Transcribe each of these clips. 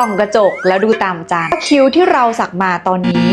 ส่องกระจกแล้วดูตามจานคิ้วที่เราสักมาตอนนี้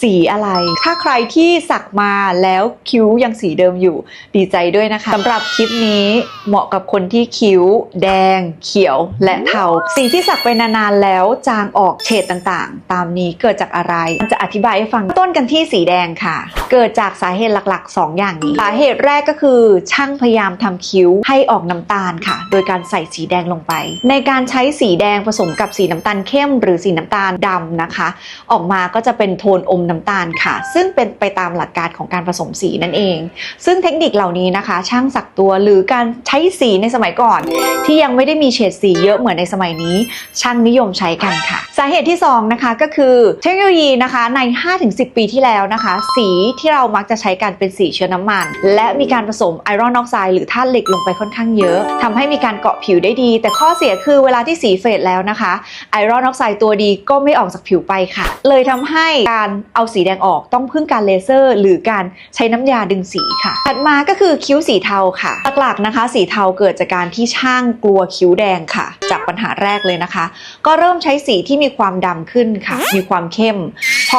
สีอะไร ถ้าใครที่สักมาแล้วคิ้วยังสีเดิมอยู่ดีใจด้วยนะคะสำหรับคลิปนี้เหมาะกับคนที่คิ้ว แดง เขียวและเทาสีที่สักไปนานๆแล้วจางออกเฉดต่างๆ ตามนี้เกิดจากอะไรมันจะอธิบายให้ฟังต้นกันที่สีแดงค่ะ เกิดจากสาเหตุหลักๆ 2 อย่างนี้ สาเหตุแรกก็คือ ช่างพยายามทำคิ้วให้ออกน้ำตาลค่ะ โดยการใส่สีแดงลงไป ในการใช้สีแดงผสมกับสีน้ำตาลเข้ม หรือสีน้ำตาลดำนะคะ ออกมาก็จะเป็นโทนอมน้ำตาลค่ะ ซึ่งเป็นไปตามหลักการของการผสมสีนั่นเอง ซึ่งเทคนิคเหล่านี้นะคะ ช่างสักตัวหรือการใช้สีในสมัยก่อน ที่ยังไม่ได้มีเฉดสีเยอะเหมือนในสมัยนี้ ช่างนิยมใช้กันค่ะ สาเหตุที่สองนะคะก็คือเทคโนโลยีนะคะใน 5-10 ปีที่แล้วนะคะ สีที่เรามักจะใช้กันเป็นสีเชื้อน้ำมัน และมีการผสมไอรอนออกไซด์หรือธาตุเหล็กลงไปค่อนข้างเยอะทำให้มีการเกาะผิวได้ดี แต่ข้อเสียคือเวลาที่สีเฟดแล้วนะคะไอรอนออกไซด์ตัวดีก็ไม่ออกจากผิวไปค่ะ เลยทำให้การเอาสีแดงออกต้องพึ่งการเลเซอร์ หรือการใช้น้ำยาดึงสีค่ะ ถัดมาก็คือคิ้วสีเทาค่ะ หลักๆนะคะ สีเทาเกิดจากการที่ช่างกลัวคิ้วแดงค่ะ จากปัญหาแรกเลยนะคะ ก็เริ่มใช้สีที่มีความดำขึ้นค่ะ มีความเข้ม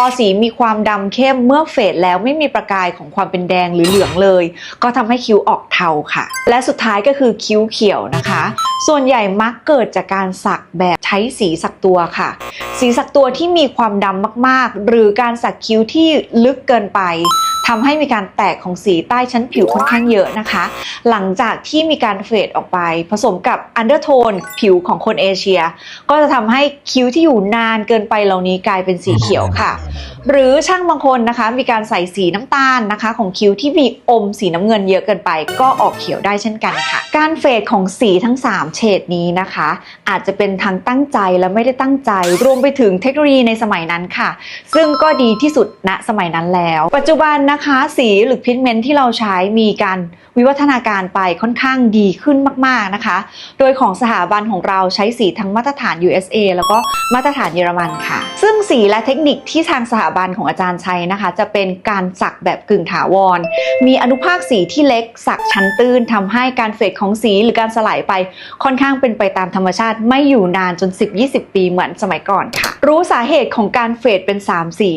อสีมีความดำเข้มเมื่อเฟดแล้วไม่มีประกายของความเป็นแดงหรือเหลืองเลย ก็ทำให้คิ้วออกเทาค่ะ และสุดท้ายก็คือคิ้วเขียวนะคะ ส่วนใหญ่มักเกิดจากการสักแบบใช้สีสักตัวค่ะ สีสักตัวที่มีความดำมากๆ หรือการสักคิ้วที่ลึกเกินไป ทำให้มีการแตกของสีใต้ชั้นผิวค่อนข้างเยอะนะคะ หลังจากที่มีการเฟดออกไป ผสมกับอันเดอร์โทนผิวของคนเอเชีย ก็จะทำให้คิ้วที่อยู่นานเกินไปเหล่านี้กลายเป็นสีเขียวค่ะ หรือช่างบางคนนะคะมีการใส่สีน้ำตาลนะคะ ของคิ้วที่มีอมสีน้ำเงินเยอะเกินไป ก็ออกเขียวได้เช่นกันค่ะ การเฟดของสีทั้ง 3 เฉดนี้นะคะ อาจจะเป็นทางตั้งใจและไม่ได้ตั้งใจ รวมไปถึงเทคโนโลยีในสมัยนั้นค่ะ ซึ่งก็ดีที่สุดณสมัยนั้นแล้ว ปัจจุบันนะคะสีหรือพิกเมนต์ที่เราใช้มีการวิวัฒนาการไปค่อนข้างดีขึ้นมาก ๆนะคะ โดยของสถาบันของเราใช้สีทั้งมาตรฐาน USA แล้วก็มาตรฐานเยอรมันค่ะซึ่งสีและเทคนิคที่ทางสถาบันของอาจารย์ใช้นะคะ จะเป็นการสักแบบกึ่งถาวร มีอนุภาคสีที่เล็กสักชั้นตื้นทำให้การเฟดของสีหรือการสลายไปค่อนข้างเป็นไปตามธรรมชาติไม่อยู่นานจน 10-20 ปีเหมือนสมัยก่อนค่ะ รู้สาเหตุของการเฟดเป็น 3 สี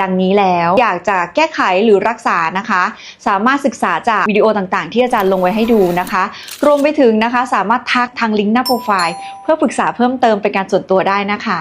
ดังนี้แล้ว อยากจะแก้ไขหรือรักษานะคะ สามารถศึกษาจากวิดีโอต่างๆ ที่อาจารย์ลงไว้ให้ดูนะคะ รวมไปถึงนะคะ สามารถทักทางลิงก์หน้าโปรไฟล์ เพื่อปรึกษาเพิ่มเติมเป็นการส่วนตัวได้นะคะ